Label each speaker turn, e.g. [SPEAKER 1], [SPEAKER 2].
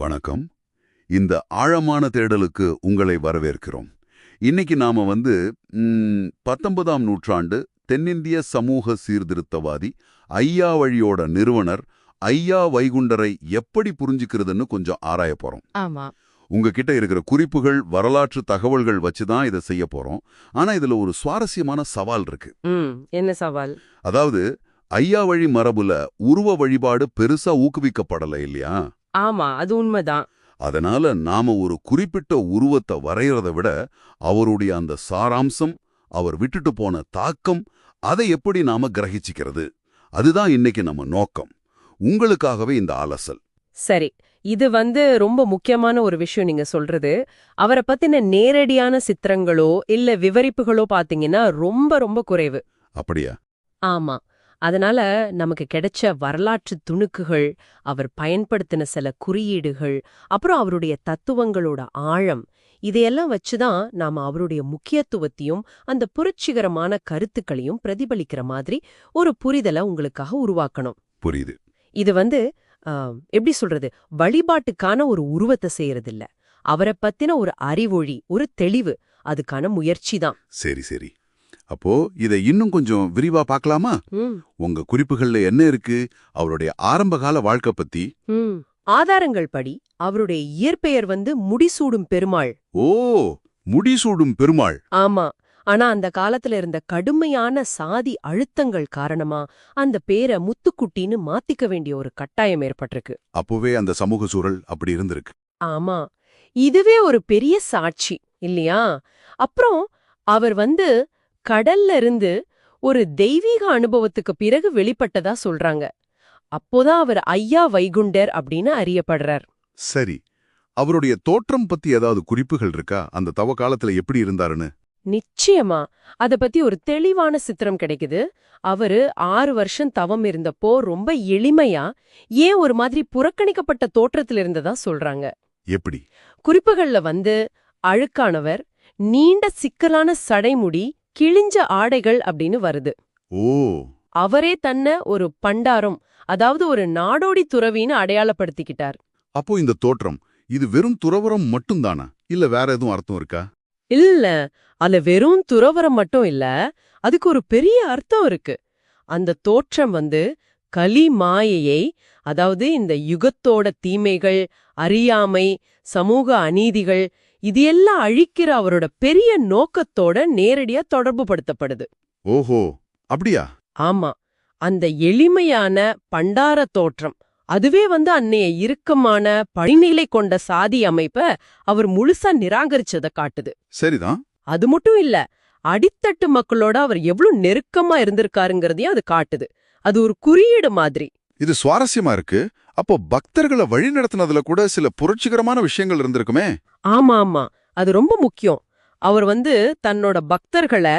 [SPEAKER 1] வணக்கம். இந்த ஆழமான தேடலுக்கு உங்களை வரவேற்கிறோம். இன்னைக்கு நாம வந்து பத்தொன்பதாம் நூற்றாண்டு தென்னிந்திய சமூக சீர்திருத்தவாதி ஐயா வழியோட நிறுவனர் ஐயா வைகுண்டரை எப்படி புரிஞ்சுக்கிறதுன்னு கொஞ்சம் ஆராய போறோம்.
[SPEAKER 2] ஆமா.
[SPEAKER 1] உங்ககிட்ட இருக்கிற குறிப்புகள் வரலாற்று தகவல்கள் வச்சு தான் இதை செய்ய போறோம். ஆனா இதுல ஒரு சுவாரஸ்யமான சவால் இருக்கு.
[SPEAKER 2] என்ன சவால்?
[SPEAKER 1] அதாவது ஐயா வழி மரபுல உருவ வழிபாடு பெருசா ஊக்குவிக்கப்படல இல்லையா?
[SPEAKER 2] ஆமா அது உண்மைதான்.
[SPEAKER 1] அதனால நாம ஒரு குறிப்பிட்ட உருவத்தை வரையறத விட அவருடைய அந்த சாராம்சம் அவர் விட்டுட்டு போன தாக்கம் அதை எப்படி நாம கிரகிச்சிக்கிறது? அதுதான் இன்னைக்கு நம்ம நோக்கம். உங்களுக்காகவே இந்த அலசல்
[SPEAKER 2] சரி இது வந்து ரொம்ப முக்கியமான ஒரு விஷயம் நீங்க சொல்றது. அவரை பத்தின நேரடியான சித்திரங்களோ இல்ல விவரிப்புகளோ பாத்தீங்கன்னா ரொம்ப ரொம்ப குறைவு.
[SPEAKER 1] அப்படியா?
[SPEAKER 2] ஆமா. அதனால நமக்கு கிடைச்ச வரலாற்று துணுக்குகள் அவர் பயன்படுத்தின சில குறியீடுகள் அப்புறம் அவருடைய தத்துவங்களோட ஆழம் இதையெல்லாம் வச்சுதான் நாம அவருடைய முக்கியத்துவத்தையும் அந்த புரட்சிகரமான கருத்துக்களையும் பிரதிபலிக்கிற மாதிரி ஒரு புரிதலை உங்களுக்காக உருவாக்கணும்.
[SPEAKER 1] புரியுது.
[SPEAKER 2] இது வந்து எப்படி சொல்றது? வழிபாட்டுக்கான ஒரு உருவத்தை செய்யறதில்ல. அவரை பத்தின ஒரு அறிவொழி ஒரு தெளிவு அதுக்கான முயற்சி தான்.
[SPEAKER 1] சரி சரி. அப்போ இதை இன்னும் கொஞ்சம் விரிவா பார்க்கலாமா? உங்க குறிப்புகள்ல என்ன இருக்கு? அவருடைய ஆரம்பகால வாழ்க்கை பத்தி.
[SPEAKER 2] ஆதாரங்கள் படி அவருடைய இயற்பெயர் வந்து முடிசூடும் பெருமாள்.
[SPEAKER 1] ஓ! முடிசூடும் பெருமாள்.
[SPEAKER 2] ஆமா. ஆனா அந்த காலத்துல இருந்த கடுமையான சாதி அழுத்தங்கள் காரணமா அந்த பேரை முத்துக்குட்டின்னு மாத்திக்க வேண்டிய ஒரு கட்டாயம் ஏற்பட்டிருக்கு.
[SPEAKER 1] அப்போவே அந்த சமூக சூழல் அப்படி இருந்திருக்கு.
[SPEAKER 2] ஆமா. இதுவே ஒரு பெரிய சாட்சி இல்லையா? அப்புறம் அவர் வந்து கடல்ல இருந்து ஒரு தெய்வீக அனுபவத்துக்கு பிறகு வெளிப்பட்டதா சொல்றாங்க. அப்போதான் அவர் ஐயா வைகுண்டர் அப்படின்னு அறியப்படுறார்.
[SPEAKER 1] சரி. அவருடைய தோற்றம் பத்தி ஏதாவது குறிப்புகள் இருக்கா? அந்த தவ காலத்துல எப்படி இருந்தாருன்னு?
[SPEAKER 2] நிச்சயமா. அத பத்தி ஒரு தெளிவான சித்திரம் கிடைக்குது. அவரு ஆறு வருஷம் தவம் இருந்தப்போ ரொம்ப எளிமையா ஏன் ஒரு மாதிரி புறக்கணிக்கப்பட்ட தோற்றத்தில் இருந்ததா சொல்றாங்க.
[SPEAKER 1] எப்படி?
[SPEAKER 2] குறிப்புகள்ல வந்து அழுக்கானவர் நீண்ட சிக்கலான சடைமுடி கிழிஞ்ச ஆடைகள் அப்படின்னு வருது.
[SPEAKER 1] ஓ.
[SPEAKER 2] அவரே தன்னை ஒரு பண்டாரம் அதாவது ஒரு நாடோடி துறவின்னு அடையாளப்படுத்திக்கிட்டார்.
[SPEAKER 1] அப்போ இந்த தோற்றம் இது வெறும் துறவரம் மட்டும்தானா? இல்ல வேற எதுவும் அர்த்தம் இருக்கா?
[SPEAKER 2] இல்ல அதுல வெறும் துறவரம் மட்டும் இல்ல அதுக்கு ஒரு பெரிய அர்த்தம் இருக்கு. அந்த தோற்றம் வந்து கலி மாயையை அதாவது இந்த யுகத்தோட தீமைகள் அறியாமை சமூக அநீதிகள் இது எல்லாம் அழிக்கிற அவரோட பெரிய நோக்கத்தோட நேரடியா தொடர்பு படுத்தப்படுது
[SPEAKER 1] ஓஹோ அப்படியா?
[SPEAKER 2] ஆமா அந்த எளிமையான பண்டார தோற்றம் அதுவே வந்து அன்னைய இறுக்கமான படிநிலை கொண்ட சாதி அமைப்ப அவர் முழுசா நிராகரிச்சத காட்டுது.
[SPEAKER 1] சரிதான்.
[SPEAKER 2] அது மட்டும் இல்ல அடித்தட்டு மக்களோட அவர் எவ்வளவு நெருக்கமா இருந்திருக்காருங்கிறதையும் அது காட்டுது. அது ஒரு குறியீடு மாதிரி.
[SPEAKER 1] இது சுவாரஸ்யமா இருக்கு. அப்போ பக்தர்களை வழி நடத்தினதுல கூட சில புரட்சிகரமான விஷயங்கள் இருந்திருக்குமே?
[SPEAKER 2] ஆமா ஆமா. அது ரொம்ப முக்கியம். அவர் வந்து தன்னோட பக்தர்களை